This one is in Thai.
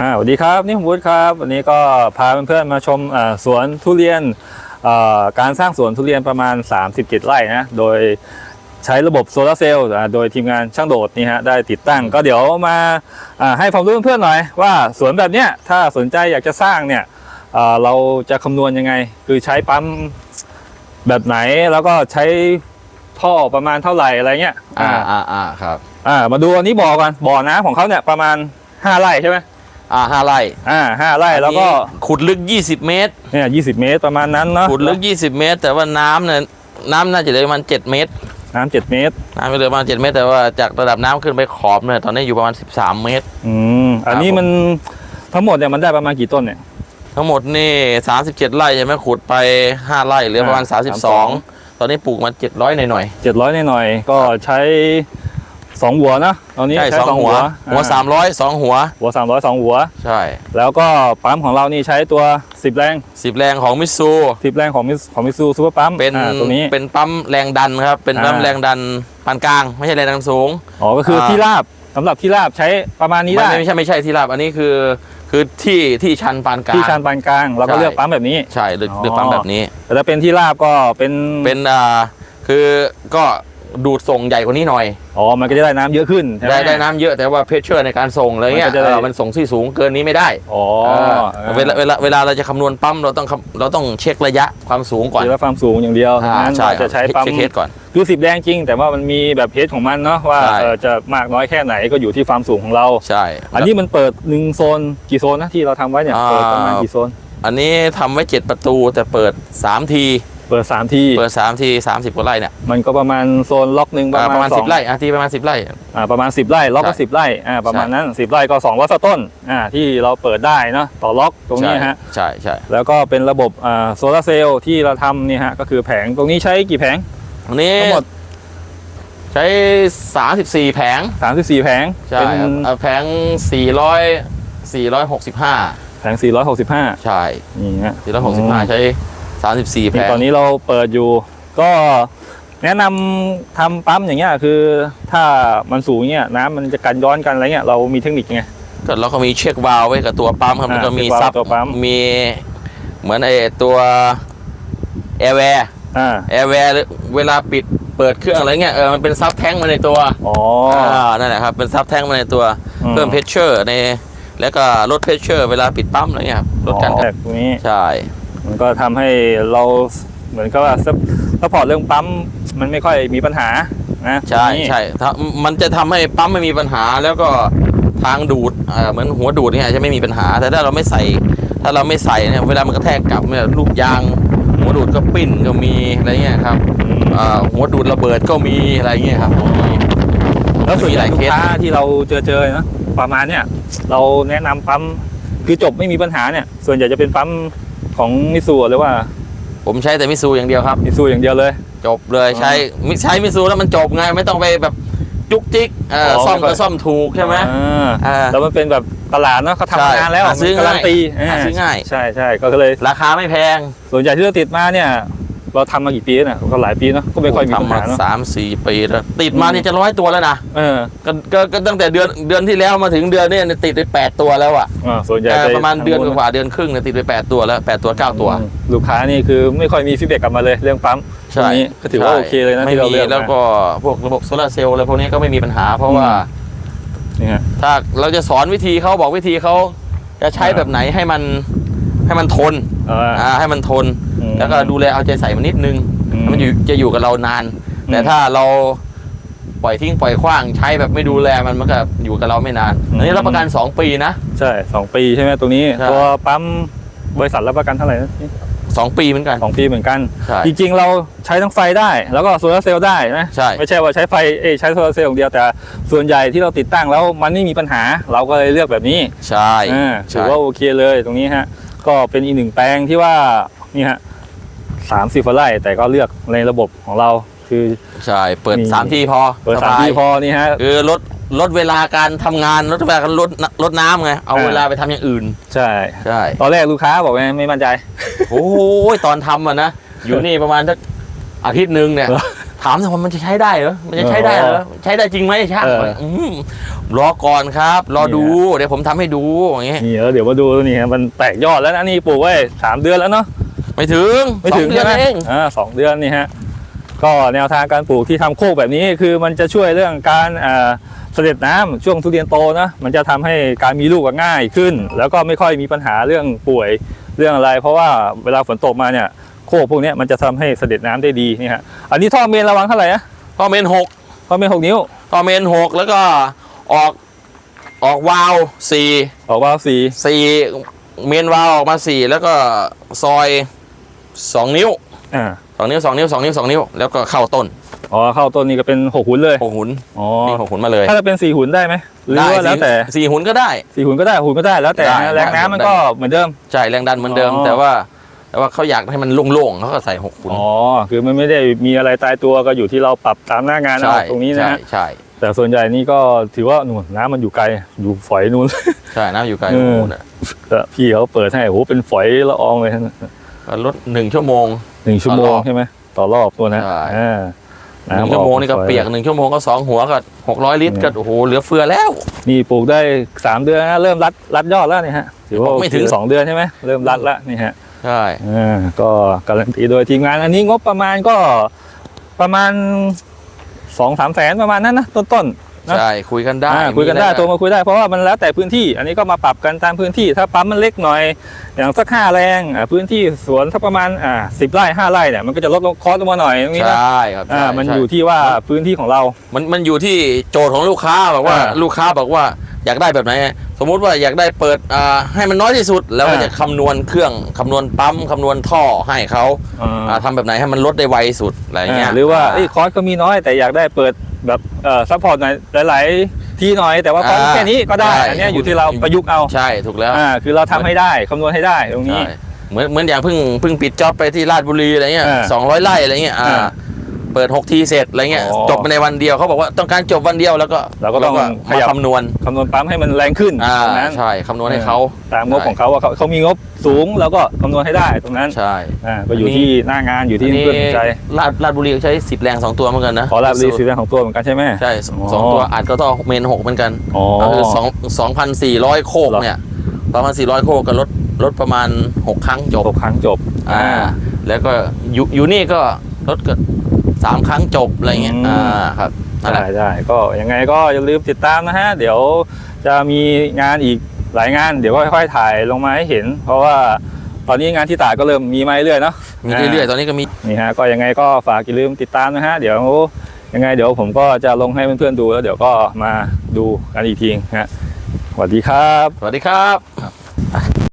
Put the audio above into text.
อ่าสวัสดีครับนี่ผมวุฒิครับวันนี้ก็พาเพื่อนๆมาชมอ่าสวนทุเรียนอ่าการสร้างสวนทุเรียนประมาณ 37 ไร่นะโดยใช้ระบบโซลาร์เซลล์อ่าโดยทีมงานช่างโดดนี่ฮะได้ติดตั้ง ก็เดี๋ยวมาอ่าให้ความรู้เพื่อนๆหน่อย ว่าสวนแบบเนี้ยถ้าสนใจอยากจะสร้างเนี่ยอ่าเราจะคำนวณยังไง คือใช้ปั๊มแบบไหนแล้วก็ใช้ท่อประมาณเท่าไหร่อะไรเงี้ยอ่าอ่าอ่าอ่าครับอ่ามาดูอันนี้บ่อกันบ่อน้ำของเขาเนี่ยประมาณ5ไร่ใช่ไหม อ่าห้าไร่อ่าห้าไร่แล้วก็อันนี้ขุดลึก 20 เมตรเนี่ยยีเมตรประมาณนั้นเนาะขุดลึก 20 เมตร แต่ว่าน้ำเนี่ยน้ำน่าจะเหลือประมาณ7เมตร น้ำเจ็ดเมตร น้ำเหลือประมาณ7เมตร แต่ว่าจากระดับน้ำขึ้นไปขอบเนี่ยตอนนี้อยู่ประมาณ 13 เมตร อืมอันนี้มันทั้งหมดเนี่ยมันได้ประมาณกี่ต้นเนี่ย ทั้งหมดนี่ 37 ไร่ใช่ไหมขุดไป 5 ไร่เหลือประมาณอ่า32 ตอนนี้ปลูกมา700หน่อยเจ็ดร้อยหน่อยๆก็ใช้ สองหัวนะตอนๆนี้ใช่ใช้สองหัว หัวอ่300 2หัว หัวสามร้อยสองหัว ใช่ แล้วก็ปั๊มของเรานี่ใช้ตัวสิบแรง10แรงของมิตซูสิบแรงของมิสของมิซูซูเปอร์ปั๊มเป็นอ่าตรงนี้เป็นปั๊มแรงดันครับ เป็นปั๊มอ่าแรงดันปานกลาง ไม่ใช่แรงดันสูง อ๋อ ก็คืออาที่ราบสำหรับที่ราบใช้ประมาณนี้ไม่ได้ ไม่ใช่ไม่ใช่ที่ราบอันนี้คือคือที่ที่ชันปานกลางที่ชานปานกลางเราก็ใช่เลือกปั๊มแบบนี้ใช่เลือกอ๋อเลือกปั๊มแบบนี้แต่ถ้าเป็นที่ราบก็เป็นเป็นอ่าคือก็ ดูดส่งใหญ่กว่านี้หน่อยอ๋อมันก็จะได้น้ำเยอะขึ้นใช่ไหม ได้ได้น้ำเยอะแต่ว่าเพชเชอร์ในการส่งอะไรเงี้ยมันก็จะได้ เออมันส่งที่สูงเกินนี้ไม่ได้อ๋อเออเวลาเวลาเวลาเราจะคำนวณปั๊มเราต้องคำเราต้องเช็คระยะความสูงก่อนเดี๋ยวความสูงอย่างเดียวอ่างั้นใช่เราจะใช้ปั๊ม เช็คเฮดก่อน คือสิบแรงจริง แต่ว่ามันมีแบบเฮดของมันเนาะว่าใช่ เออจะมากน้อยแค่ไหนก็อยู่ที่ความสูงของเรา ใช่ อันนี้มันเปิดหนึ่งโซนกี่โซนนะที่เราทำไว้เนี่ยอ่า เปิดประมาณกี่โซนอันนี้ทำไว้ 7 ประตูแต่เปิด 3 ที เปิดสามทีเปิด3ที30กว่าไร่เนี่ยมันก็ประมาณโซนล็อกหนึ่งประอ่ามาณประมาณสอง10ไร่อะทีประมาณ10ไร่อ่าประมาณ10ไร่ล็อกก็ใช่สิบไร่อ่าประมาณนั้น10ไร่ก็2ร้อยต้นอ่าที่เราเปิดได้เนาะต่อล็อกตรงนี้ฮะใช่ใช่แล้วก็เป็นระบบอ่าโซลาร์เซลล์ที่เราทำนี่ฮะก็คือแผงตรงนี้ใช้กี่แผงอันนี้ทั้งหมดใช้34แผง34แผงใช่เป็นครับเอ่อแผง400 465แผง465ใช่นี่ฮะ465ใช้ 34แผนี่งตอนนี้เราเปิดอยู่ ก็แนะนำทำปั๊มอย่างเงี้ยคือ ถ้ามันสูงเงี้ยน้ำมันจะกันย้อนกันอะไรเงี้ยเรามีเทคนิคไงก็เราก็มีเช็ควาล์วไว้กับตัวปั๊มครับอ่าแล้วก็มีเช็ควาล์วซับตัวปั๊มมีเหมือนไอ้ตัวแอร์แวร์อ่าแอร์แวร์เวลาปิดเปิดเครื่องอะไรเงี้ยเออมันเป็นซับแท้งมาในตัวอ๋ออ่านั่นแหละครับเป็นซับแท้งมาในตัวอืมเพิ่มเพชเชอร์ในแล้วก็ลดเพชเชอร์เวลาปิดปั๊มอะไรเงี้ยครับลดการอ๋อตรงนี้ใช่ มันก็ทำให้เราเหมือนกับว่าซัพพอร์ตเรื่องปั๊มมันไม่ค่อยมีปัญหานะใช่ตรงนี้ใช่ถ้ามันจะทำให้ปั๊มไม่มีปัญหาแล้วก็ทางดูดเอ่อเหมือนหัวดูดเนี่ยจะไม่มีปัญหา แต่ถ้าเราไม่ใส่ ถ้าเราไม่ใส่เนี่ยเวลามันกระแทกกลับเนี่ยลูกยางหัวดูดก็ปิ้นก็มีอะไรเงี้ยครับอืมอ่าหัวดูดระเบิดก็มีอะไรเงี้ยครับแล้วส่วนใหญ่มีหลายลูเคกสค้าที่เราเจอเจอนะประมาณเนี้ยเราแนะนำปั๊มคือจบไม่มีปัญหาเนี่ย ส่วนใหญ่จะเป็นปั๊ม ของมิซูหรือว่าผมใช้แต่มิซูอย่างเดียวครับ มิซูอย่างเดียวเลย จบเลยใช้มิใช้มิซูแล้วมันจบไงไม่ต้องไปแบบจุกจิกเอออ๋อซ่อมไม่ค่ก็อยซ่อมถูกใช่ไหมอ่าอ่าแล้วมันเป็นแบบตลาดเนาะเขาทำมานานแล้วหาซื้อมันการันตีง่ายหาซื้อง่ายใช่ใช่ก็เลยราคาไม่แพงส่วนใหญ่ที่เราติดมาเนี่ย เราทำมากี่ปีแล้วเนี่ยก็หลายปีเนาะก็ไม่ค่อยมีปัญทำมาหาเนาะสามสี่ปีแล้วติดมานี่จะร้อยตัวแล้วนะเออก็ก็ก็ตั้งแต่เดือนเดือนที่แล้วมาถึงเดือนเนี้ติดไปแปดตัวแล้วอะอ่าส่วนใหญ่เออจประมาณเดือนทงกว่าๆเดือนครึ่งเนี่ยติดไปแปดตัวแล้วแปดตัวเก้าตัว อืมลูกค้านี่คือไม่ค่อยมีฟีดแบ็กกลับมาเลยเรื่องปั๊มตรงนี้ก็ถือว่าโอเคเลยนะไม่ที่เรามีเลือกแล้วมาก็พวกระบบโซลาร์เซลล์อะไรพวกนี้ก็ไม่มีปัญหา เพราะว่า นี่ฮะ ถ้าเราจะสอนวิธีเขาบอกวิธีเขาจะใช้อ่าแบบไหนให้มัน ให้มันทนเอออ่า ให้มันทน อืมแล้วก็ดูแลเอาใจใส่มันนิดนึงอืมมันอยู่จะอยู่กับเรานาน อืมแต่ถ้าเราปล่อยทิ้งปล่อยขว้างใช้แบบไม่ดูแลมันมันก็อยู่กับเราไม่นานอันนี้รับประกัน 2 ปีนะ ใช่สองปีใช่ไหมตรงนี้ ใช่ ตัวปั๊มบริษัทรับประกันเท่าไหร่นะ2 ปีเหมือนกัน สองปีเหมือนกัน ใช่ จริงๆเราใช้ทั้งไฟได้ แล้วก็โซลาร์เซลล์ได้นะใช่ ไม่ใช่ว่าใช้ไฟเอยใช้โซลาร์เซลล์อย่างเดียวแต่ ส่วนใหญ่ที่เราติดตั้งแล้วมันไม่มีปัญหา เราก็เลยเลือกแบบนี้ใช่อ่าถืใช่อว่าโอเคเลยตรงนี้ฮะ ก็เป็นอีกหนึ่งแปลงที่ว่านี่ฮะสามสิบไร่แต่ก็เลือกในระบบของเราคือ ใช่ เปิดมี3ที่พอเปิดสสามบายที่พอนี่ฮะ คือลดลดเวลาการทำงานลดเวลาการลดลดน้ำไง เอาอ่า เวลาไปทำอย่างอื่น ใช่ ใช่ ตอนแรกลูกค้าบอกว่าไม่มั่นใจ โอ้ยตอนทำอะนะ อยู่นี่ประมาณสักอาทิตย์หนึ่งเนี่ย เหรอท ถามว่ามันจะใช้ได้เหรอมันจะใช้ได้เหรอใช้ได้จริงไหมช่างเออมรอก่อนครับ รอดูเนี่ยเดี๋ยวผมทำให้ดูอย่างเงี้ยนี่แล้วเดี๋ยวมาดูนี่ฮะมันแตกยอดแล้วนะนี่ปลูกไว้สามเดือนแล้วเนาะไม่ถึงไม่ถึงสอเดือใช่นไหมเองอ่าสองเดือนนี่ฮะก็แนวทางการปลูกที่ทำโคกแบบนี้คือมันจะช่วยเรื่องการอ่าเสด็จน้ำช่วงทุเรียนโตนะมันจะทำให้การมีลูกก็ง่ายขึ้น แล้วก็ไม่ค่อยมีปัญหาเรื่องป่วยเรื่องอะไร เพราะว่าเวลาฝนตกมาเนี่ย โคกพวกเนี้ยมันจะทำให้เสด็จน้ำได้ดีนี่ฮะอันนี้ท่อเมนระวังเท่าไหร่นะท่อเมนหกท่อเมนหกนิ้วท่อเมนหกแล้วก็ออกออกวาล์วสี่ออกวาล์วสีสี่เมนวาล์วออกมาสี่แล้วก็ซอยสองนิ้วอ่าสองนิ้วสองนิ้วสองนิ้วสองนิ้วแล้วก็เข้าต้นอ๋อเข้าต้นนี้ก็เป็นหกหุนเลยหกหุนอ๋อนี่หกหุนมาเลย ถ้าจะเป็นสี่หุนได้ไหมหรือว่าได้แล้วแต่สี่หุนก็ได้สี่หุนก็ได้หุนก็ได้แล้วแต่ได้นะแรงน้ำมันได้ก็เหมือนเดิมใช่แรงดันเหมือนเดิมอ๋อแต่ว่า แต่ว่าเขาอยากให้มันโล่งๆเขาก็ใส่หกหุนอ๋อคือมันไม่ได้มีอะไรตายตัวก็อยู่ที่เราปรับตามหน้างานเอาใช่ตรงนี้นะใช่ฮะใช่แต่ส่วนใหญ่นี่ก็ถือว่าหนูนน้ำมันอยู่ไกลอยู่ฝอยนู่นใช่น้ำอยู่ไกลเออหกหุนอะแต่พี่เขาเปิดให้โอ้โหเป็นฝอยละอองเลยฮะก็ลดหนึ่งชั่วโมงหนึ่งชั่วโมต่อรงอบใช่ไหมต่อรอบตัวนะใช่อ่าหนึ่งำชั่วโมงนี่ก็ฝอยเปียกหนึ่งชั่วโมงก็สองหัวก็หกร้อยลิตรก็โอ้โหเหลือเฟือแล้ว นี่ปลูกได้สามเดือนนะเริ่มรัดรัดยอดแล้วนี่ฮะถือว่าไม่ถึงสองเดือนใช่ไหมเริ่มรัดแล้วนี่ฮะ ใช่อ่าก็การันตีโดยทีมงานอันนี้งบประมาณก็ประมาณสองสามแสนประมาณนั้นนะต้นๆนะใช่คุยกันได้อ่าคุยกันได้มีอะโทรมาคุยได้เพราะว่ามันแล้วแต่พื้นที่ อันนี้ก็มาปรับกันตามพื้นที่ถ้าปั๊มมันเล็กหน่อย อย่างสักห้าแรงอ่าพื้นที่สวนสักประมาณอ่าสิบไร่ห้าไร่เนี่ยมันก็จะลดลงคอสลงมาหน่อยตรงนี้นะใช่ครับอ่าใช่มันใช่อยู่ที่ว่าพื้นที่ของเรา มันมันอยู่ที่โจทย์ของลูกค้าบอกว่า อ่า ลูกค้าบอกว่า อยากได้แบบไหน สมมุติว่าอยากได้เปิดอ่าให้มันน้อยที่สุด แล้วก็อ่าจะคำนวณเครื่องคำนวณปั๊มคำนวณท่อให้เขาอ่าอ่าทำแบบไหนให้มันลดได้ไวสุดอะไรเงี้ยอ่าหรือว่าเอ้ยคอสก็มีน้อยแต่อยากได้เปิดแบบเอ่อซัพพอร์ตหน่อยหลายๆ ที่หน่อยแต่ว่าคอสอ่าแค่นี้ก็ได้ใช่อันเนี้ยอยู่ที่เราประยุกต์เอาใช่ถูกแล้วอ่าคือเราทำให้ได้คำนวณให้ได้ตรงนี้ใช่เหมือนเหมือนอย่างเพิ่งเพิ่งปิดจ็อบไปที่ราชบุรีอะไรเงี้ยอ่าสองร้อยไร่อะไรเงี้ยอ่าอ่า เปิดหกทีเสร็จอะไรเงี้ยอ๋อจบในวันเดียวเขาบอกว่าต้องการจบวันเดียวแล้วก็เราก็ต้องขมายับคำนวณคำนวณปั๊มให้มันแรงขึ้นอ่าตรงนั้นใช่คำนวณให้เขาตามงบของเขาว่าเขาเขามีงบสูงเราก็คำนวณให้ได้ตรงนั้นใช่อ่าก็อยู่อันนี้ที่หน้างานอยู่ที่เพื่อนสนใจลาดลาดบุรีก็ใช้สิบแรงสองตัวเหมือนกันนะขอลาบรีสีแดงของตัวเหมือนกันใช่ไหม ใช่สองอ๋อสองตัวอัดก็ต้องเมนหกเหมือนกันอ๋อก็คือสองสองพันสี่ร้อยโคกเหรอเนี่ยสองพันสี่ร้อยโคกก็ลดลดประมาณหกครั้งจบจบครั้งจบ อ่า แล้วก็อยู่อยู่นี่ก็ลดเกิด สามครั้งจบอะไรเงี้ย อืม อ่า ครับนั่นแหได้ละได้ก็ยังไงก็อย่าลืมติดตามนะฮะ เดี๋ยวจะมีงานอีกหลายงานเดี๋ยวก็ค่อยๆถ่ายลงมาให้เห็น เพราะว่าตอนนี้งานที่ตากก็เริ่มมีมาเรื่อยๆเนาะ มีเรื่อยๆ ตอนนี้ก็มี นี่ฮะก็ยังไงก็ฝากอย่าลืมติดตามนะฮะเดี๋ยวยังไงเดี๋ยวผมก็จะลงให้เพื่อนๆดูแล้วเดี๋ยวก็มาดูกันอีกทีฮะสวัสดีครับ สวัสดีครับ